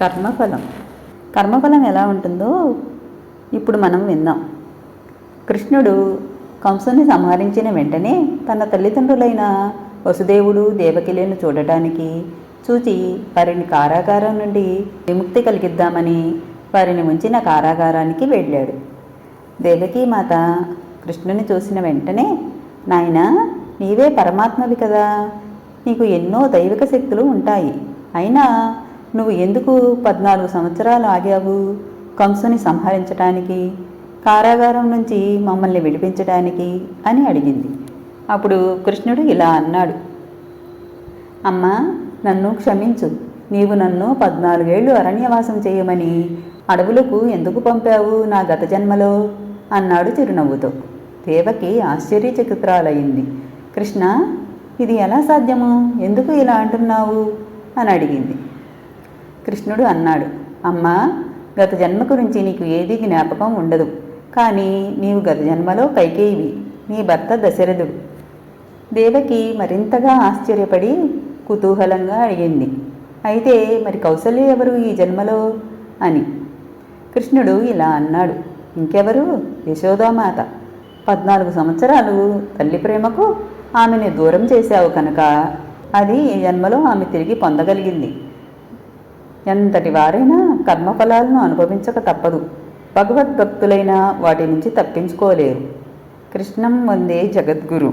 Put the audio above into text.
కర్మఫలం. కర్మఫలం ఎలా ఉంటుందో ఇప్పుడు మనం విందాం కృష్ణుడు కంసుని సంహరించిన వెంటనే తన తల్లిదండ్రులైన వసుదేవుడు దేవకిలను చూడటానికి చూచి వారిని కారాగారం నుండి విముక్తి కలిగిద్దామని వారిని ఉంచిన కారాగారానికి వెళ్ళాడు. దేవకీ మాత కృష్ణుని చూసిన వెంటనే నాయన నీవే పరమాత్మవి కదా. నీకు ఎన్నో దైవిక శక్తులు ఉంటాయి. అయినా నువ్వు ఎందుకు పద్నాలుగు సంవత్సరాలు ఆగావు? కంసుని సంహరించటానికి కారాగారం నుంచి మమ్మల్ని విడిపించడానికి అని అడిగింది. అప్పుడు కృష్ణుడు ఇలా అన్నాడు. అమ్మా నన్ను క్షమించు. నీవు నన్ను పద్నాలుగేళ్ళు అరణ్యవాసం చేయమని అడవులకు ఎందుకు పంపావు నా గత జన్మలో? అన్నాడు చిరునవ్వుతో. దేవకి ఆశ్చర్యచకిత్రాలయ్యింది కృష్ణ ఇది ఎలా సాధ్యము? ఎందుకు ఇలా అంటున్నావు? అని అడిగింది. కృష్ణుడు అన్నాడు అమ్మా గత జన్మ గురించి నీకు ఏది జ్ఞాపకం ఉండదు. కానీ నీవు గత జన్మలో కైకేయివి నీ భర్త దశరథుడు. దేవకి మరింతగా ఆశ్చర్యపడి కుతూహలంగా అడిగింది అయితే మరి కౌసల్య ఎవరు ఈ జన్మలో? అని. కృష్ణుడు ఇలా అన్నాడు ఇంకెవరు? యశోదామాత. పద్నాలుగు సంవత్సరాలు తల్లి ప్రేమకు ఆమెను దూరం చేశావు కనుక అది ఈ జన్మలో ఆమె తిరిగి పొందగలిగింది. ఎంతటి వారైనా కర్మఫలాలను అనుభవించక తప్పదు. భగవద్భక్తులైన వాటి నుంచి తప్పించుకోలేరు. కృష్ణం వందే జగద్గురు.